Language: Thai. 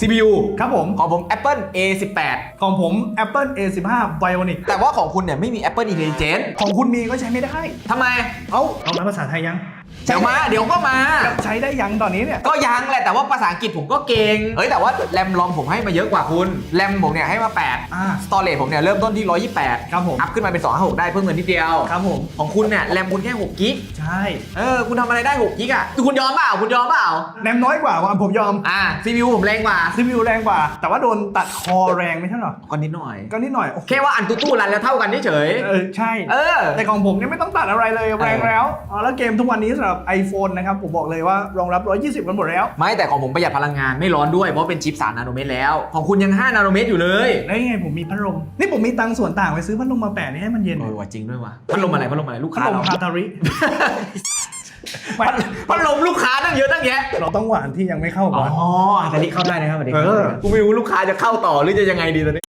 CPU ครับผม ของผม Apple A18 ของผม Apple A15 Bionic แต่ว่าของคุณเนี่ยไม่มี Apple Intelligence ของคุณมีก็ใช้ไม่ได้ทำไม เอ้าเอามาภาษาไทยยัง เดี๋ยวมาเดี๋ยวก็มา ใช้ได้ยังตอนนี้เนี่ย ก็ยังแหละแต่ว่าภาษาอังกฤษผมก็เก่งเฮ้ยแต่ว่าแรมลอมผมให้มาเยอะกว่าคุณแรมผมเนี่ยให้มา8อ่าสตอเรจผมเนี่ยเริ่มต้นที่ 128ครับผม อัพขึ้นมาเป็น 256 ได้เพิ่มเงินนิดเดียว ครับผม ของคุณเนี่ยแรมคุณแค่6กิกใช่เออคุณทำอะไรได้6กิกอะคือคุณยอมเปล่าคุณยอมเปล่าแรมน้อยกว่าว่าผมยอมอ่า CPU ผมแรงกว่า CPU แรงกว่า แต่ว่าโดนตัดคอแรงไม่ใช่เหรอ ก็นิดหน่อย ก็นิดหน่อยโอ้โหแค่ว่าอันตู้ตู้รันแล้วเท่ากันเฉยเออใช่ ๆเออ แต่ของผมเนี่ยไม่ต้องตัดอะไรเลยแรงแล้วอ๋อแล้วเกมทุกวันนี้สำหรับ iPhone นะครับผมบอกเลยว่ารองรับ 120 กันหมดแล้ว ไม่แต่ของผมประหยัดพลังงานไม่ร้อนด้วย เพราะเป็นชิป 3 นาโนเมตรแล้ว ของคุณยัง 5 นาโนเมตรอยู่เลยแล้วยังไงผมมีพัดลม นี่ผมมีตังค์ส่วนต่างไปซื้อพัดลมมาแปะนี่ให้มันเย็นเออว่ะจริงด้วยว่ะพัดลมอะไรพัดลมอะไรลูกพัดค้าลมเราฮาตาริ พัดพัดลมลูกค้าตั้งเยอะตั้งแยะเราต้องหวานที่ยังไม่เข้าอ๋ก่ออน อันนี้เข้าได้นะครับสวัสดีครัเออกูไม่รู้ลูกค้าจะเข้าต่อหรือจะยังไงดีตอนนี้